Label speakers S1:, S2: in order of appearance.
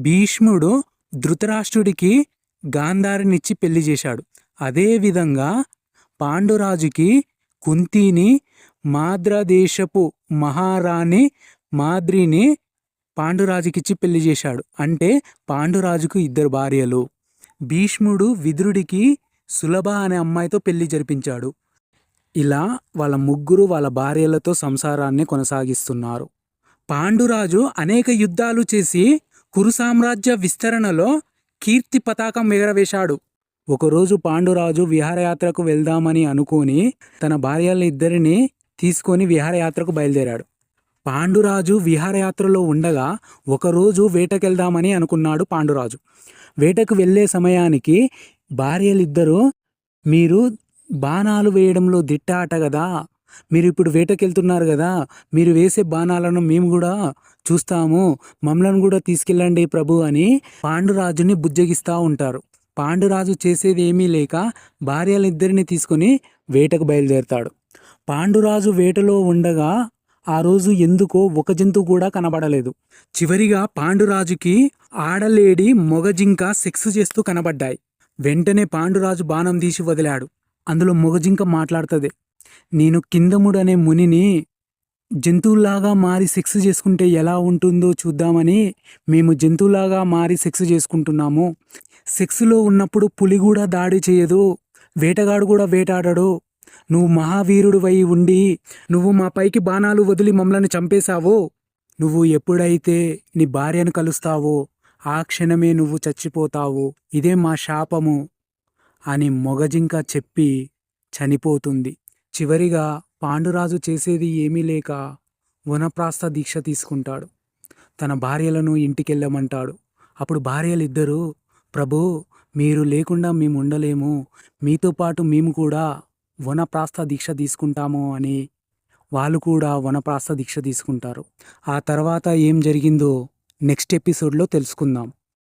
S1: భీష్ముడు ధృతరాష్ట్రుడికి గాంధారినిచ్చి పెళ్ళి చేశాడు. అదేవిధంగా పాండురాజుకి కుంతిని మాద్రదేశపు మహారాణి మాద్రిని పాండురాజుకిచ్చి పెళ్ళి చేశాడు. అంటే పాండురాజుకు ఇద్దరు భార్యలు. భీష్ముడు విదురుడికి సులభ అనే అమ్మాయితో పెళ్ళి జరిపించాడు. ఇలా వాళ్ళ ముగ్గురు వాళ్ళ భార్యలతో సంసారాన్ని కొనసాగిస్తున్నారు. పాండురాజు అనేక యుద్ధాలు చేసి కురు సామ్రాజ్య విస్తరణలో కీర్తి పతాకం ఎగరవేశాడు. ఒకరోజు పాండురాజు విహారయాత్రకు వెళ్దామని అనుకొని తన భార్యలిద్దరిని తీసుకొని విహారయాత్రకు బయలుదేరాడు. పాండురాజు విహారయాత్రలో ఉండగా ఒకరోజు వేటకెళ్దామని అనుకున్నాడు పాండురాజు. వేటకు వెళ్ళే సమయానికి భార్యలిద్దరూ మీరు బాణాలు వేయడంలో దిట్ట ఆట కదా మీరు ఇప్పుడు వేటకెళ్తున్నారు కదా మీరు వేసే బాణాలను మేము కూడా చూస్తాము మమ్మలను కూడా తీసుకెళ్ళండి ప్రభు అని పాండురాజుని బుజ్జగిస్తూ ఉంటారు. పాండురాజు చేసేది ఏమీ లేక భార్యలిద్దరిని తీసుకొని వేటకు బయలుదేరుతాడు. పాండురాజు వేటలో ఉండగా ఆ రోజు ఎందుకో ఒక జంతువు కూడా కనబడలేదు. చివరిగా పాండురాజుకి ఆడలేడి మొగజింక సెక్స్ చేస్తూ కనబడ్డాయి. వెంటనే పాండురాజు బాణం తీసి వదిలాడు. అందులో మొగజింక మాట్లాడుతుంది. నేను కిందముడనే మునిని జంతువులాగా మారి సెక్స్ చేసుకుంటే ఎలా ఉంటుందో చూద్దామని మేము జంతువులాగా మారి సెక్స్ చేసుకుంటున్నాము. సెక్స్లో ఉన్నప్పుడు పులి కూడా దాడి చేయదు వేటగాడు కూడా వేటాడడు. నువ్వు మహావీరుడు వై ఉండి నువ్వు మా పైకి బాణాలు వదిలి మమ్మల్ని చంపేశావో. నువ్వు ఎప్పుడైతే నీ భార్యను కలుస్తావో ఆ క్షణమే నువ్వు చచ్చిపోతావు. ఇదే మా శాపము అని మొగజింక చెప్పి చనిపోతుంది. చివరిగా పాండురాజు చేసేది ఏమీ లేక వనప్రాస్థ దీక్ష తీసుకుంటాడు. తన భార్యలను ఇంటికెళ్ళమంటాడు. అప్పుడు భార్యలిద్దరూ ప్రభు మీరు లేకుండా మేము ఉండలేము మీతో పాటు మేము కూడా వనప్రాస్థ దీక్ష తీసుకుంటాము అని వాళ్ళు కూడా వనప్రాస్థ దీక్ష తీసుకుంటారు. ఆ తర్వాత ఏం జరిగిందో నెక్స్ట్ ఎపిసోడ్లో తెలుసుకుందాం.